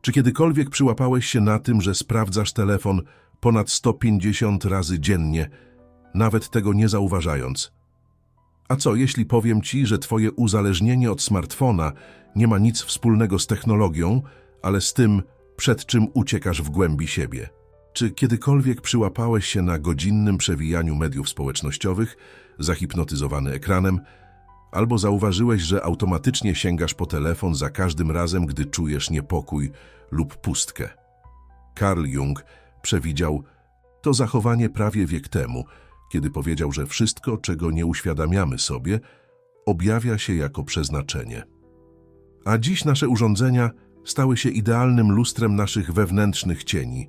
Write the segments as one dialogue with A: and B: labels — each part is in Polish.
A: Czy kiedykolwiek przyłapałeś się na tym, że sprawdzasz telefon ponad 150 razy dziennie, nawet tego nie zauważając? A co, jeśli powiem ci, że twoje uzależnienie od smartfona nie ma nic wspólnego z technologią, ale z tym, przed czym uciekasz w głębi siebie? Czy kiedykolwiek przyłapałeś się na godzinnym przewijaniu mediów społecznościowych, zahipnotyzowany ekranem, albo zauważyłeś, że automatycznie sięgasz po telefon za każdym razem, gdy czujesz niepokój lub pustkę? Carl Jung przewidział to zachowanie prawie wiek temu, kiedy powiedział, że wszystko, czego nie uświadamiamy sobie, objawia się jako przeznaczenie. A dziś nasze urządzenia stały się idealnym lustrem naszych wewnętrznych cieni.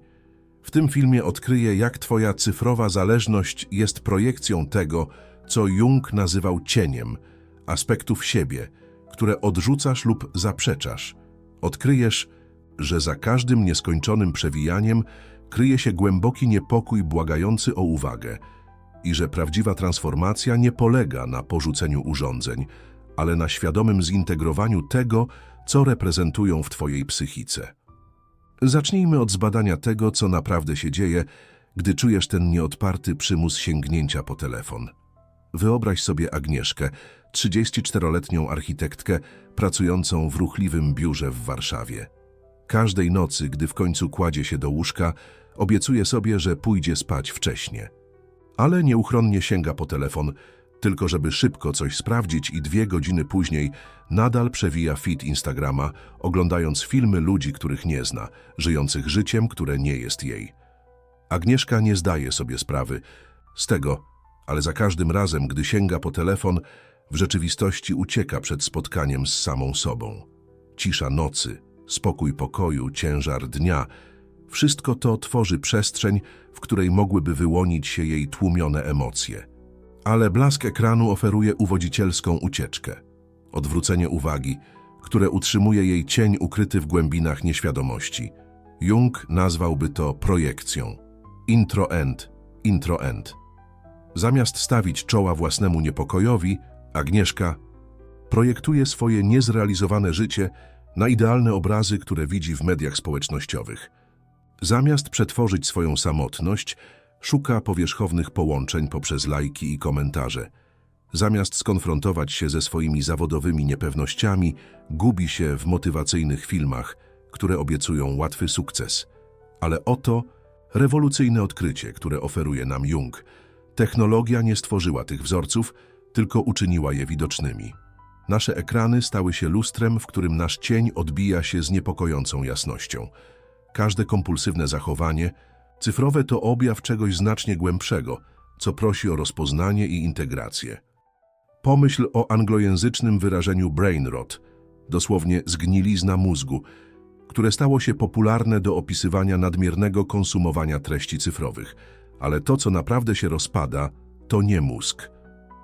A: W tym filmie odkryję, jak Twoja cyfrowa zależność jest projekcją tego, co Jung nazywał cieniem, aspektów siebie, które odrzucasz lub zaprzeczasz. Odkryjesz, że za każdym nieskończonym przewijaniem kryje się głęboki niepokój błagający o uwagę i że prawdziwa transformacja nie polega na porzuceniu urządzeń, ale na świadomym zintegrowaniu tego, co reprezentują w Twojej psychice. Zacznijmy od zbadania tego, co naprawdę się dzieje, gdy czujesz ten nieodparty przymus sięgnięcia po telefon. Wyobraź sobie Agnieszkę, 34-letnią architektkę pracującą w ruchliwym biurze w Warszawie. Każdej nocy, gdy w końcu kładzie się do łóżka, obiecuje sobie, że pójdzie spać wcześnie. Ale nieuchronnie sięga po telefon, tylko żeby szybko coś sprawdzić i dwie godziny później nadal przewija feed Instagrama, oglądając filmy ludzi, których nie zna, żyjących życiem, które nie jest jej. Agnieszka nie zdaje sobie sprawy z tego, ale za każdym razem, gdy sięga po telefon, w rzeczywistości ucieka przed spotkaniem z samą sobą. Cisza nocy, spokój pokoju, ciężar dnia wszystko to tworzy przestrzeń, w której mogłyby wyłonić się jej tłumione emocje. Ale blask ekranu oferuje uwodzicielską ucieczkę, odwrócenie uwagi, które utrzymuje jej cień ukryty w głębinach nieświadomości. Jung nazwałby to projekcją. Intro-end, intro-end. Zamiast stawić czoła własnemu niepokojowi, Agnieszka projektuje swoje niezrealizowane życie na idealne obrazy, które widzi w mediach społecznościowych. Zamiast przetworzyć swoją samotność, szuka powierzchownych połączeń poprzez lajki i komentarze. Zamiast skonfrontować się ze swoimi zawodowymi niepewnościami, gubi się w motywacyjnych filmach, które obiecują łatwy sukces. Ale oto rewolucyjne odkrycie, które oferuje nam Jung. Technologia nie stworzyła tych wzorców, tylko uczyniła je widocznymi. Nasze ekrany stały się lustrem, w którym nasz cień odbija się z niepokojącą jasnością. Każde kompulsywne zachowanie, cyfrowe to objaw czegoś znacznie głębszego, co prosi o rozpoznanie i integrację. Pomyśl o anglojęzycznym wyrażeniu brain rot, dosłownie zgnilizna mózgu, które stało się popularne do opisywania nadmiernego konsumowania treści cyfrowych. Ale to, co naprawdę się rozpada, to nie mózg.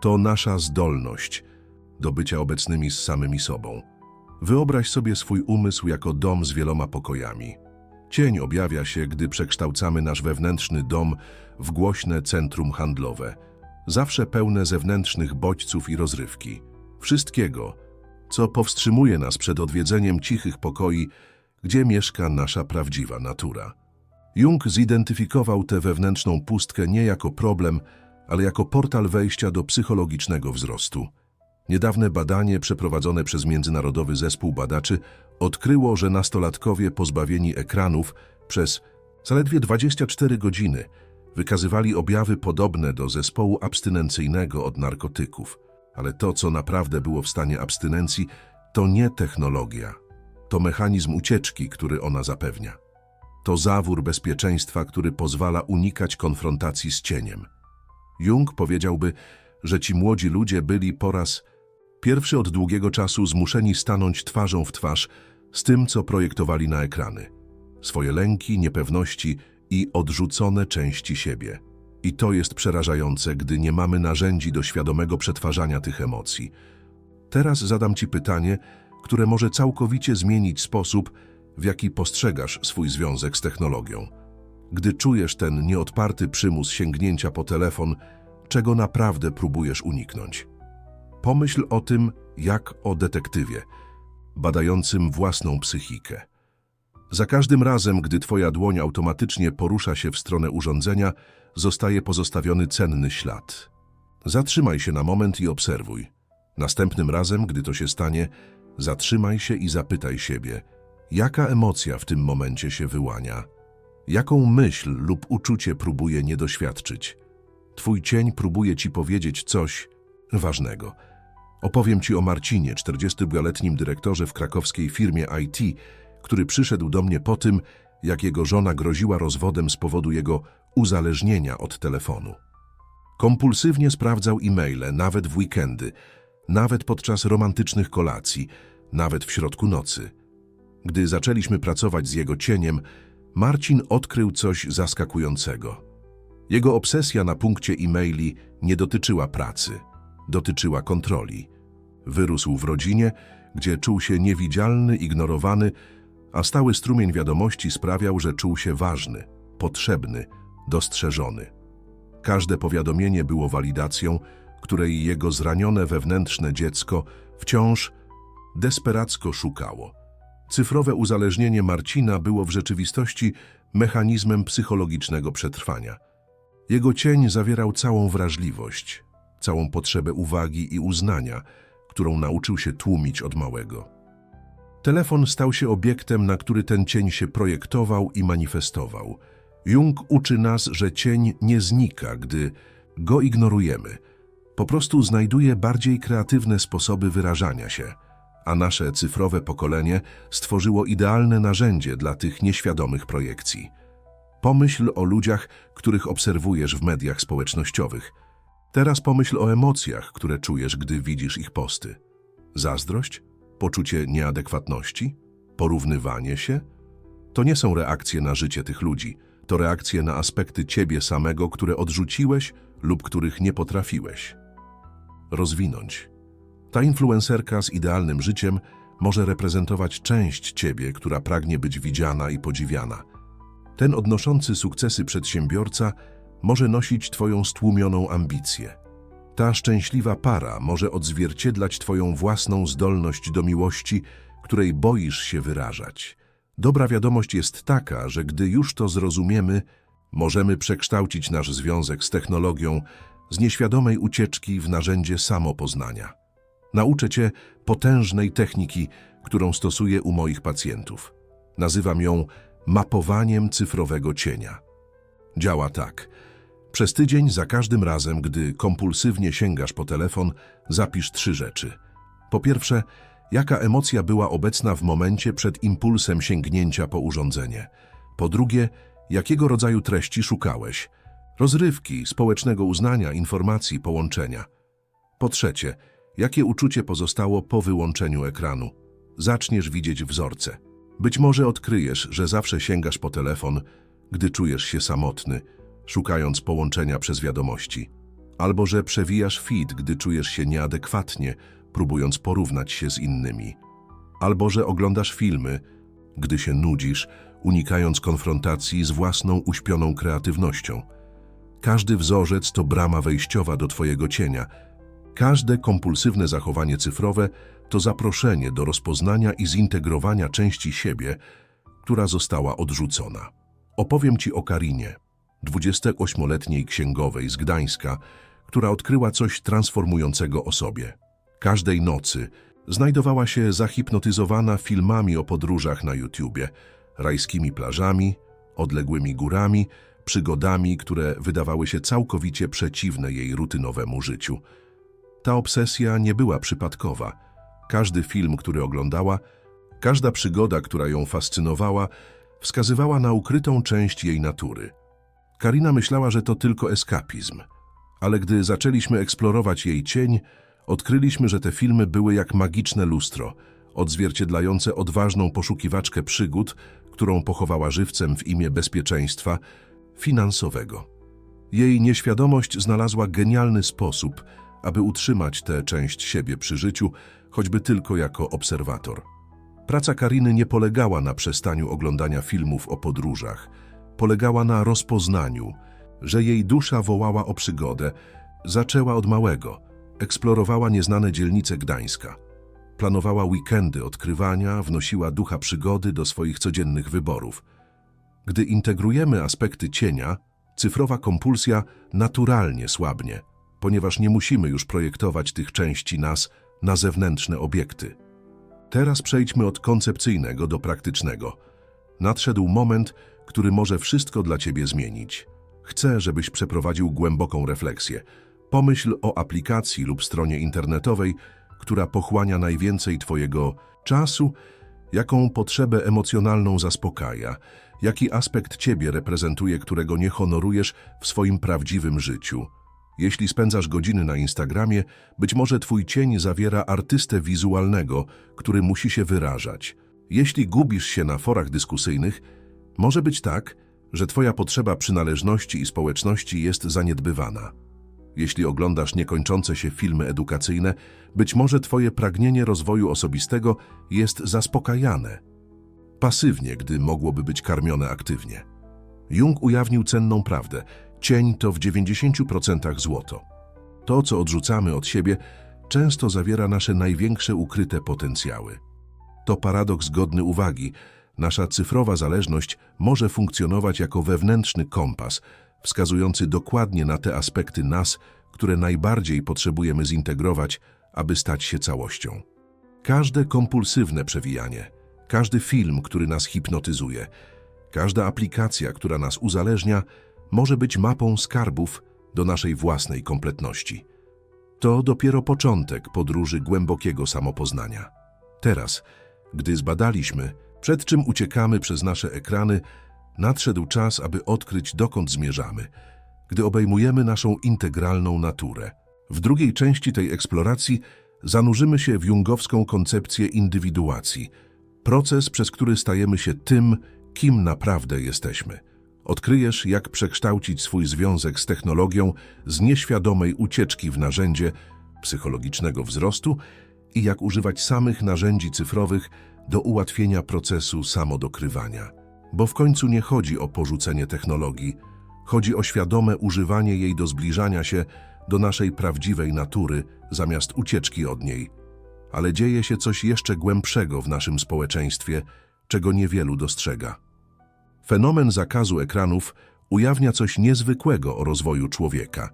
A: To nasza zdolność do bycia obecnymi z samymi sobą. Wyobraź sobie swój umysł jako dom z wieloma pokojami. Cień objawia się, gdy przekształcamy nasz wewnętrzny dom w głośne centrum handlowe, zawsze pełne zewnętrznych bodźców i rozrywki. Wszystkiego, co powstrzymuje nas przed odwiedzeniem cichych pokoi, gdzie mieszka nasza prawdziwa natura. Jung zidentyfikował tę wewnętrzną pustkę nie jako problem, ale jako portal wejścia do psychologicznego wzrostu. Niedawne badanie przeprowadzone przez Międzynarodowy Zespół Badaczy odkryło, że nastolatkowie pozbawieni ekranów przez zaledwie 24 godziny wykazywali objawy podobne do zespołu abstynencyjnego od narkotyków. Ale to, co naprawdę było w stanie abstynencji, to nie technologia. To mechanizm ucieczki, który ona zapewnia. To zawór bezpieczeństwa, który pozwala unikać konfrontacji z cieniem. Jung powiedziałby, że ci młodzi ludzie byli po raz pierwszy od długiego czasu zmuszeni stanąć twarzą w twarz z tym, co projektowali na ekrany. Swoje lęki, niepewności i odrzucone części siebie. I to jest przerażające, gdy nie mamy narzędzi do świadomego przetwarzania tych emocji. Teraz zadam Ci pytanie, które może całkowicie zmienić sposób, w jaki postrzegasz swój związek z technologią. Gdy czujesz ten nieodparty przymus sięgnięcia po telefon, czego naprawdę próbujesz uniknąć. Pomyśl o tym jak o detektywie, badającym własną psychikę. Za każdym razem, gdy twoja dłoń automatycznie porusza się w stronę urządzenia, zostaje pozostawiony cenny ślad. Zatrzymaj się na moment i obserwuj. Następnym razem, gdy to się stanie, zatrzymaj się i zapytaj siebie, jaka emocja w tym momencie się wyłania, jaką myśl lub uczucie próbuje nie doświadczyć. Twój cień próbuje ci powiedzieć coś ważnego. Opowiem ci o Marcinie, 42-letnim dyrektorze w krakowskiej firmie IT, który przyszedł do mnie po tym, jak jego żona groziła rozwodem z powodu jego uzależnienia od telefonu. Kompulsywnie sprawdzał e-maile, nawet w weekendy, nawet podczas romantycznych kolacji, nawet w środku nocy. Gdy zaczęliśmy pracować z jego cieniem, Marcin odkrył coś zaskakującego. Jego obsesja na punkcie e-maili nie dotyczyła pracy, dotyczyła kontroli. Wyrósł w rodzinie, gdzie czuł się niewidzialny, ignorowany, a stały strumień wiadomości sprawiał, że czuł się ważny, potrzebny, dostrzeżony. Każde powiadomienie było walidacją, której jego zranione wewnętrzne dziecko wciąż desperacko szukało. Cyfrowe uzależnienie Marcina było w rzeczywistości mechanizmem psychologicznego przetrwania. Jego cień zawierał całą wrażliwość, całą potrzebę uwagi i uznania, którą nauczył się tłumić od małego. Telefon stał się obiektem, na który ten cień się projektował i manifestował. Jung uczy nas, że cień nie znika, gdy go ignorujemy. Po prostu znajduje bardziej kreatywne sposoby wyrażania się, a nasze cyfrowe pokolenie stworzyło idealne narzędzie dla tych nieświadomych projekcji. Pomyśl o ludziach, których obserwujesz w mediach społecznościowych. Teraz pomyśl o emocjach, które czujesz, gdy widzisz ich posty. Zazdrość? Poczucie nieadekwatności? Porównywanie się? To nie są reakcje na życie tych ludzi, to reakcje na aspekty ciebie samego, które odrzuciłeś lub których nie potrafiłeś. Rozwinąć. Ta influencerka z idealnym życiem może reprezentować część ciebie, która pragnie być widziana i podziwiana. Ten odnoszący sukcesy przedsiębiorca może nosić twoją stłumioną ambicję. Ta szczęśliwa para może odzwierciedlać twoją własną zdolność do miłości, której boisz się wyrażać. Dobra wiadomość jest taka, że gdy już to zrozumiemy, możemy przekształcić nasz związek z technologią z nieświadomej ucieczki w narzędzie samopoznania. Nauczę cię potężnej techniki, którą stosuję u moich pacjentów. Nazywam ją mapowaniem cyfrowego cienia. Działa tak. Przez tydzień za każdym razem, gdy kompulsywnie sięgasz po telefon, zapisz trzy rzeczy. Po pierwsze, jaka emocja była obecna w momencie przed impulsem sięgnięcia po urządzenie. Po drugie, jakiego rodzaju treści szukałeś. Rozrywki, społecznego uznania, informacji, połączenia. Po trzecie, jakie uczucie pozostało po wyłączeniu ekranu. Zaczniesz widzieć wzorce. Być może odkryjesz, że zawsze sięgasz po telefon, gdy czujesz się samotny, szukając połączenia przez wiadomości. Albo że przewijasz feed, gdy czujesz się nieadekwatnie, próbując porównać się z innymi. Albo że oglądasz filmy, gdy się nudzisz, unikając konfrontacji z własną uśpioną kreatywnością. Każdy wzorzec to brama wejściowa do Twojego cienia. Każde kompulsywne zachowanie cyfrowe to zaproszenie do rozpoznania i zintegrowania części siebie, która została odrzucona. Opowiem Ci o Karinie, 28-letniej księgowej z Gdańska, która odkryła coś transformującego o sobie. Każdej nocy znajdowała się zahipnotyzowana filmami o podróżach na YouTubie, rajskimi plażami, odległymi górami, przygodami, które wydawały się całkowicie przeciwne jej rutynowemu życiu. Ta obsesja nie była przypadkowa. Każdy film, który oglądała, każda przygoda, która ją fascynowała, wskazywała na ukrytą część jej natury. Karina myślała, że to tylko eskapizm, ale gdy zaczęliśmy eksplorować jej cień, odkryliśmy, że te filmy były jak magiczne lustro, odzwierciedlające odważną poszukiwaczkę przygód, którą pochowała żywcem w imię bezpieczeństwa finansowego. Jej nieświadomość znalazła genialny sposób, aby utrzymać tę część siebie przy życiu, choćby tylko jako obserwator. Praca Kariny nie polegała na przestaniu oglądania filmów o podróżach. Polegała na rozpoznaniu, że jej dusza wołała o przygodę. Zaczęła od małego. Eksplorowała nieznane dzielnice Gdańska. planowała weekendy odkrywania, wnosiła ducha przygody do swoich codziennych wyborów. Gdy integrujemy aspekty cienia, cyfrowa kompulsja naturalnie słabnie, ponieważ nie musimy już projektować tych części nas na zewnętrzne obiekty. Teraz przejdźmy od koncepcyjnego do praktycznego. Nadszedł moment, który może wszystko dla Ciebie zmienić. Chcę, żebyś przeprowadził głęboką refleksję. Pomyśl o aplikacji lub stronie internetowej, która pochłania najwięcej Twojego czasu, jaką potrzebę emocjonalną zaspokaja, jaki aspekt Ciebie reprezentuje, którego nie honorujesz w swoim prawdziwym życiu. Jeśli spędzasz godziny na Instagramie, być może Twój cień zawiera artystę wizualnego, który musi się wyrażać. Jeśli gubisz się na forach dyskusyjnych, może być tak, że Twoja potrzeba przynależności i społeczności jest zaniedbywana. Jeśli oglądasz niekończące się filmy edukacyjne, być może Twoje pragnienie rozwoju osobistego jest zaspokajane. Pasywnie, gdy mogłoby być karmione aktywnie. Jung ujawnił cenną prawdę. Cień to w 90% złoto. To, co odrzucamy od siebie, często zawiera nasze największe ukryte potencjały. To paradoks godny uwagi. Nasza cyfrowa zależność może funkcjonować jako wewnętrzny kompas, wskazujący dokładnie na te aspekty nas, które najbardziej potrzebujemy zintegrować, aby stać się całością. Każde kompulsywne przewijanie, każdy film, który nas hipnotyzuje, każda aplikacja, która nas uzależnia, może być mapą skarbów do naszej własnej kompletności. To dopiero początek podróży głębokiego samopoznania. Teraz, gdy zbadaliśmy, przed czym uciekamy przez nasze ekrany, nadszedł czas, aby odkryć, dokąd zmierzamy, gdy obejmujemy naszą integralną naturę. W drugiej części tej eksploracji zanurzymy się w jungowską koncepcję indywiduacji, proces, przez który stajemy się tym, kim naprawdę jesteśmy. Odkryjesz, jak przekształcić swój związek z technologią z nieświadomej ucieczki w narzędzie psychologicznego wzrostu i jak używać samych narzędzi cyfrowych do ułatwienia procesu samodokrywania. Bo w końcu nie chodzi o porzucenie technologii, chodzi o świadome używanie jej do zbliżania się do naszej prawdziwej natury zamiast ucieczki od niej. Ale dzieje się coś jeszcze głębszego w naszym społeczeństwie, czego niewielu dostrzega. Fenomen zakazu ekranów ujawnia coś niezwykłego o rozwoju człowieka.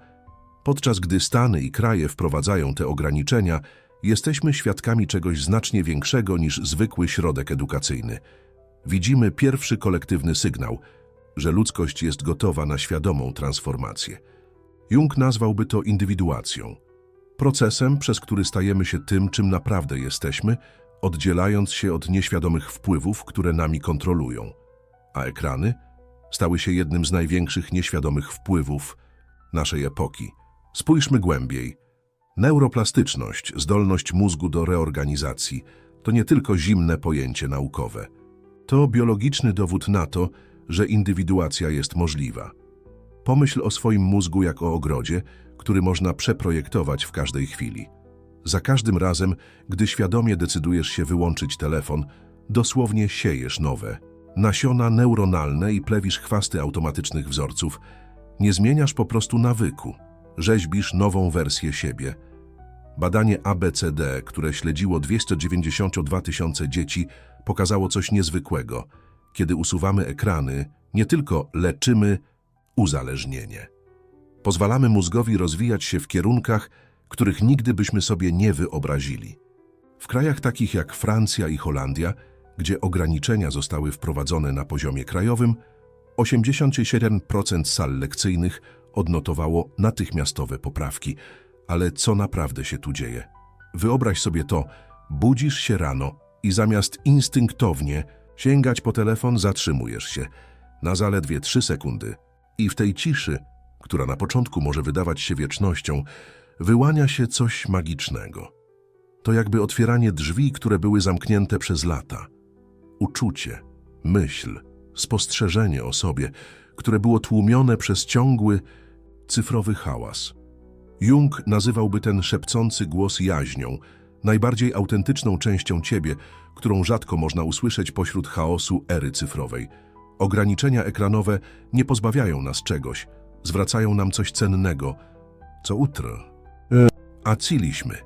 A: Podczas gdy Stany i kraje wprowadzają te ograniczenia, jesteśmy świadkami czegoś znacznie większego niż zwykły środek edukacyjny. Widzimy pierwszy kolektywny sygnał, że ludzkość jest gotowa na świadomą transformację. Jung nazwałby to indywiduacją. Procesem, przez który stajemy się tym, czym naprawdę jesteśmy, oddzielając się od nieświadomych wpływów, które nami kontrolują. A ekrany stały się jednym z największych nieświadomych wpływów naszej epoki. Spójrzmy głębiej. Neuroplastyczność, zdolność mózgu do reorganizacji, to nie tylko zimne pojęcie naukowe. To biologiczny dowód na to, że indywiduacja jest możliwa. Pomyśl o swoim mózgu jak o ogrodzie, który można przeprojektować w każdej chwili. Za każdym razem, gdy świadomie decydujesz się wyłączyć telefon, dosłownie siejesz nowe. Nasiona neuronalne i plewisz chwasty automatycznych wzorców. Nie zmieniasz po prostu nawyku. Rzeźbisz nową wersję siebie. Badanie ABCD, które śledziło 292 tysiące dzieci, pokazało coś niezwykłego. Kiedy usuwamy ekrany, nie tylko leczymy uzależnienie. Pozwalamy mózgowi rozwijać się w kierunkach, których nigdy byśmy sobie nie wyobrazili. W krajach takich jak Francja i Holandia, gdzie ograniczenia zostały wprowadzone na poziomie krajowym, 87% sal lekcyjnych odnotowało natychmiastowe poprawki. Ale co naprawdę się tu dzieje? Wyobraź sobie to, budzisz się rano i zamiast instynktownie sięgać po telefon, zatrzymujesz się na zaledwie 3 sekundy. I w tej ciszy, która na początku może wydawać się wiecznością, wyłania się coś magicznego. To jakby otwieranie drzwi, które były zamknięte przez lata. Uczucie, myśl, spostrzeżenie o sobie, które było tłumione przez ciągły, cyfrowy hałas. Jung nazywałby ten szepcący głos jaźnią, najbardziej autentyczną częścią ciebie, którą rzadko można usłyszeć pośród chaosu ery cyfrowej. Ograniczenia ekranowe nie pozbawiają nas czegoś, zwracają nam coś cennego, co utro. A ciliśmy.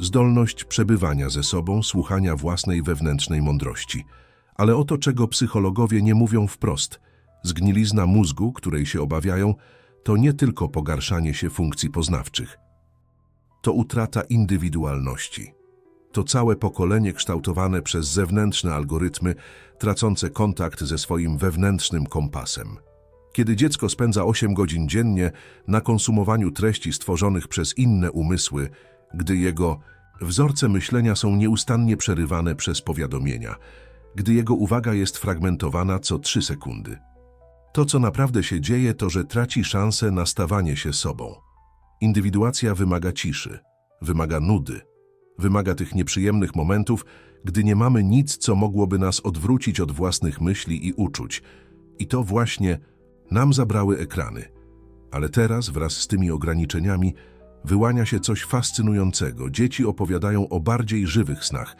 A: Zdolność przebywania ze sobą, słuchania własnej wewnętrznej mądrości. Ale oto czego psychologowie nie mówią wprost. Zgnilizna mózgu, której się obawiają, to nie tylko pogarszanie się funkcji poznawczych. To utrata indywidualności. To całe pokolenie kształtowane przez zewnętrzne algorytmy, tracące kontakt ze swoim wewnętrznym kompasem. Kiedy dziecko spędza 8 godzin dziennie na konsumowaniu treści stworzonych przez inne umysły, gdy jego wzorce myślenia są nieustannie przerywane przez powiadomienia, gdy jego uwaga jest fragmentowana co 3 sekundy. To, co naprawdę się dzieje, to, że traci szansę na stawanie się sobą. Indywiduacja wymaga ciszy, wymaga nudy, wymaga tych nieprzyjemnych momentów, gdy nie mamy nic, co mogłoby nas odwrócić od własnych myśli i uczuć. I to właśnie nam zabrały ekrany. Ale teraz, wraz z tymi ograniczeniami, wyłania się coś fascynującego. Dzieci opowiadają o bardziej żywych snach,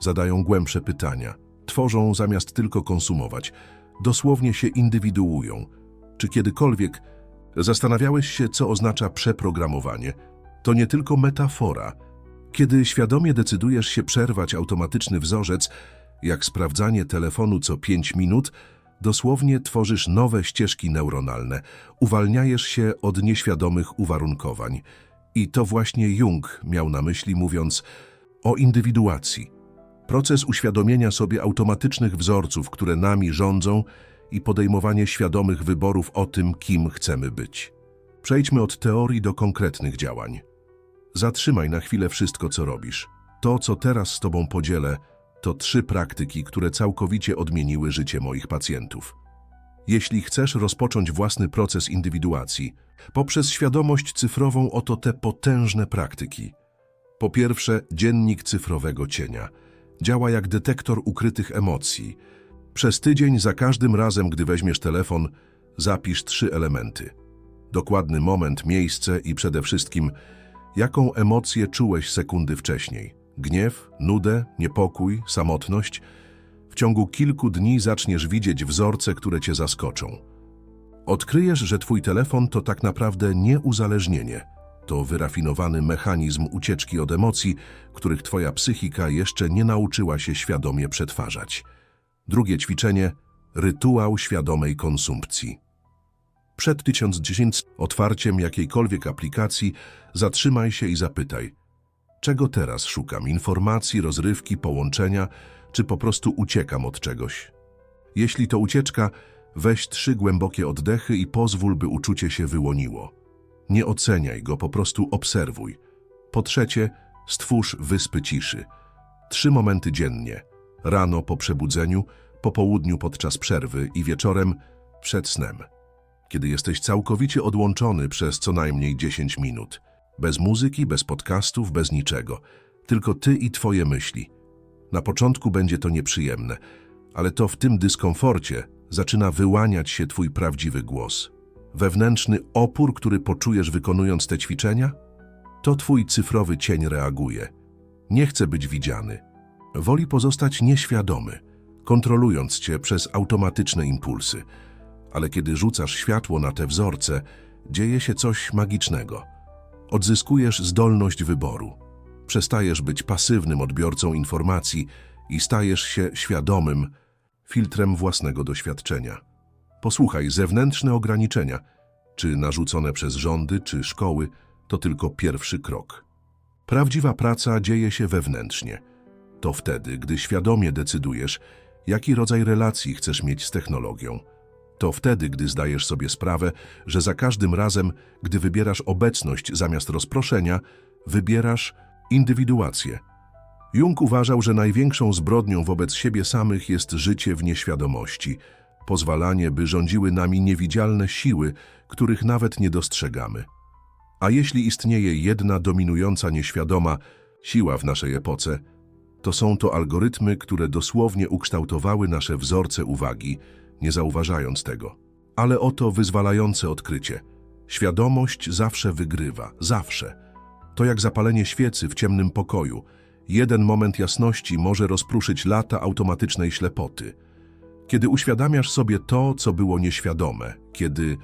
A: zadają głębsze pytania, tworzą zamiast tylko konsumować, dosłownie się indywiduują. Czy kiedykolwiek zastanawiałeś się, co oznacza przeprogramowanie? To nie tylko metafora. Kiedy świadomie decydujesz się przerwać automatyczny wzorzec, jak sprawdzanie telefonu co 5 minut, dosłownie tworzysz nowe ścieżki neuronalne, uwalniajesz się od nieświadomych uwarunkowań. I to właśnie Jung miał na myśli, mówiąc o indywiduacji. Proces uświadomienia sobie automatycznych wzorców, które nami rządzą i podejmowanie świadomych wyborów o tym, kim chcemy być. Przejdźmy od teorii do konkretnych działań. Zatrzymaj na chwilę wszystko, co robisz. To, co teraz z Tobą podzielę, to trzy praktyki, które całkowicie odmieniły życie moich pacjentów. Jeśli chcesz rozpocząć własny proces indywiduacji, poprzez świadomość cyfrową oto te potężne praktyki. Po pierwsze, dziennik cyfrowego cienia. Działa jak detektor ukrytych emocji. Przez tydzień za każdym razem, gdy weźmiesz telefon, zapisz trzy elementy. Dokładny moment, miejsce i przede wszystkim, jaką emocję czułeś sekundy wcześniej. Gniew, nudę, niepokój, samotność. W ciągu kilku dni zaczniesz widzieć wzorce, które cię zaskoczą. Odkryjesz, że twój telefon to tak naprawdę nie uzależnienie. To wyrafinowany mechanizm ucieczki od emocji, których twoja psychika jeszcze nie nauczyła się świadomie przetwarzać. Drugie ćwiczenie – rytuał świadomej konsumpcji. Przed 1010 otwarciem jakiejkolwiek aplikacji zatrzymaj się i zapytaj – czego teraz szukam? Informacji, rozrywki, połączenia, czy po prostu uciekam od czegoś? Jeśli to ucieczka, weź trzy głębokie oddechy i pozwól, by uczucie się wyłoniło. Nie oceniaj go, po prostu obserwuj. Po trzecie, stwórz wyspy ciszy. Trzy momenty dziennie. Rano po przebudzeniu, po południu podczas przerwy i wieczorem przed snem. Kiedy jesteś całkowicie odłączony przez co najmniej 10 minut. Bez muzyki, bez podcastów, bez niczego. Tylko ty i twoje myśli. Na początku będzie to nieprzyjemne, ale to w tym dyskomforcie zaczyna wyłaniać się twój prawdziwy głos. Wewnętrzny opór, który poczujesz wykonując te ćwiczenia? To twój cyfrowy cień reaguje. Nie chce być widziany. Woli pozostać nieświadomy, kontrolując cię przez automatyczne impulsy. Ale kiedy rzucasz światło na te wzorce, dzieje się coś magicznego. Odzyskujesz zdolność wyboru. Przestajesz być pasywnym odbiorcą informacji i stajesz się świadomym filtrem własnego doświadczenia. Posłuchaj, zewnętrzne ograniczenia, czy narzucone przez rządy, czy szkoły, to tylko pierwszy krok. Prawdziwa praca dzieje się wewnętrznie. To wtedy, gdy świadomie decydujesz, jaki rodzaj relacji chcesz mieć z technologią. To wtedy, gdy zdajesz sobie sprawę, że za każdym razem, gdy wybierasz obecność zamiast rozproszenia, wybierasz indywiduację. Jung uważał, że największą zbrodnią wobec siebie samych jest życie w nieświadomości, pozwalanie, by rządziły nami niewidzialne siły, których nawet nie dostrzegamy. A jeśli istnieje jedna dominująca nieświadoma siła w naszej epoce, to są to algorytmy, które dosłownie ukształtowały nasze wzorce uwagi, nie zauważając tego. Ale oto wyzwalające odkrycie. Świadomość zawsze wygrywa, zawsze. To jak zapalenie świecy w ciemnym pokoju. Jeden moment jasności może rozpruszyć lata automatycznej ślepoty. Kiedy uświadamiasz sobie to, co było nieświadome, kiedy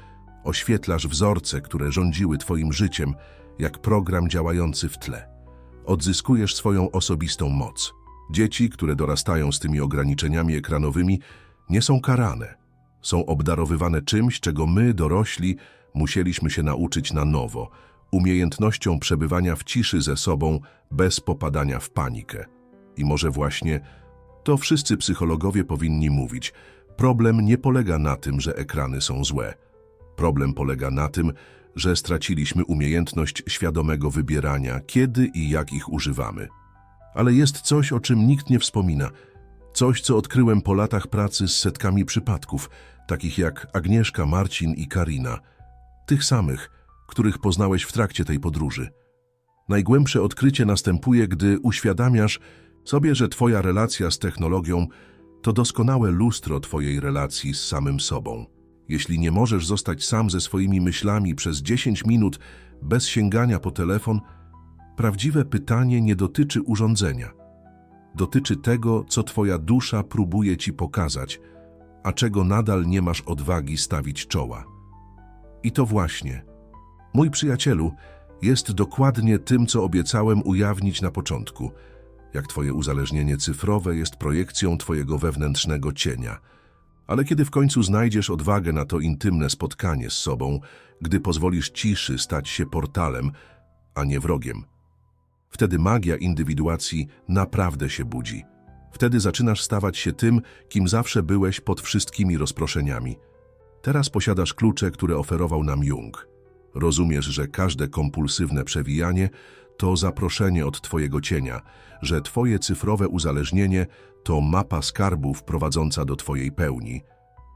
A: oświetlasz wzorce, które rządziły twoim życiem, jak program działający w tle. odzyskujesz swoją osobistą moc. Dzieci, które dorastają z tymi ograniczeniami ekranowymi, nie są karane. Są obdarowywane czymś, czego my, dorośli, musieliśmy się nauczyć na nowo, umiejętnością przebywania w ciszy ze sobą, bez popadania w panikę. I może właśnie to wszyscy psychologowie powinni mówić. Problem nie polega na tym, że ekrany są złe. Problem polega na tym, że straciliśmy umiejętność świadomego wybierania, kiedy i jak ich używamy. Ale jest coś, o czym nikt nie wspomina. Coś, co odkryłem po latach pracy z setkami przypadków, takich jak Agnieszka, Marcin i Karina. Tych samych, których poznałeś w trakcie tej podróży. Najgłębsze odkrycie następuje, gdy uświadamiasz sobie, że twoja relacja z technologią to doskonałe lustro twojej relacji z samym sobą. Jeśli nie możesz zostać sam ze swoimi myślami przez 10 minut bez sięgania po telefon, prawdziwe pytanie nie dotyczy urządzenia. Dotyczy tego, co twoja dusza próbuje ci pokazać, a czego nadal nie masz odwagi stawić czoła. I to właśnie, mój przyjacielu, jest dokładnie tym, co obiecałem ujawnić na początku. Jak twoje uzależnienie cyfrowe jest projekcją twojego wewnętrznego cienia. Ale kiedy w końcu znajdziesz odwagę na to intymne spotkanie z sobą, gdy pozwolisz ciszy stać się portalem, a nie wrogiem, wtedy magia indywiduacji naprawdę się budzi. Wtedy zaczynasz stawać się tym, kim zawsze byłeś pod wszystkimi rozproszeniami. Teraz posiadasz klucze, które oferował nam Jung. Rozumiesz, że każde kompulsywne przewijanie to zaproszenie od Twojego cienia, że Twoje cyfrowe uzależnienie to mapa skarbów prowadząca do Twojej pełni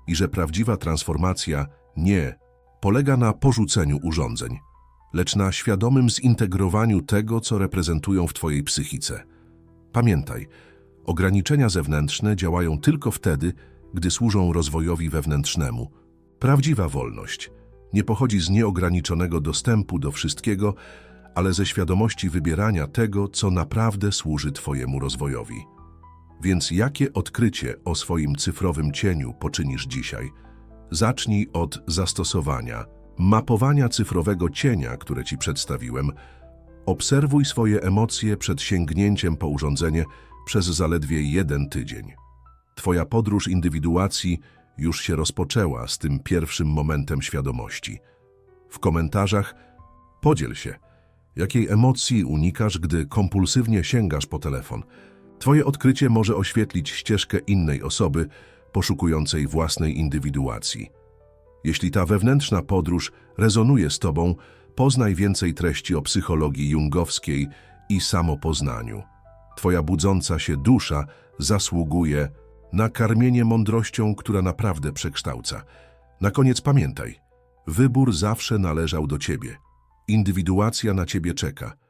A: i że prawdziwa transformacja nie polega na porzuceniu urządzeń, lecz na świadomym zintegrowaniu tego, co reprezentują w Twojej psychice. Pamiętaj, ograniczenia zewnętrzne działają tylko wtedy, gdy służą rozwojowi wewnętrznemu. Prawdziwa wolność nie pochodzi z nieograniczonego dostępu do wszystkiego, ale ze świadomości wybierania tego, co naprawdę służy Twojemu rozwojowi. Więc jakie odkrycie o swoim cyfrowym cieniu poczynisz dzisiaj? Zacznij od zastosowania, mapowania cyfrowego cienia, które Ci przedstawiłem. Obserwuj swoje emocje przed sięgnięciem po urządzenie przez zaledwie jeden tydzień. Twoja podróż indywiduacji już się rozpoczęła z tym pierwszym momentem świadomości. W komentarzach podziel się, jakiej emocji unikasz, gdy kompulsywnie sięgasz po telefon. Twoje odkrycie może oświetlić ścieżkę innej osoby poszukującej własnej indywiduacji. Jeśli ta wewnętrzna podróż rezonuje z Tobą, poznaj więcej treści o psychologii jungowskiej i samopoznaniu. Twoja budząca się dusza zasługuje na karmienie mądrością, która naprawdę przekształca. Na koniec pamiętaj, wybór zawsze należał do Ciebie. Indywiduacja na Ciebie czeka.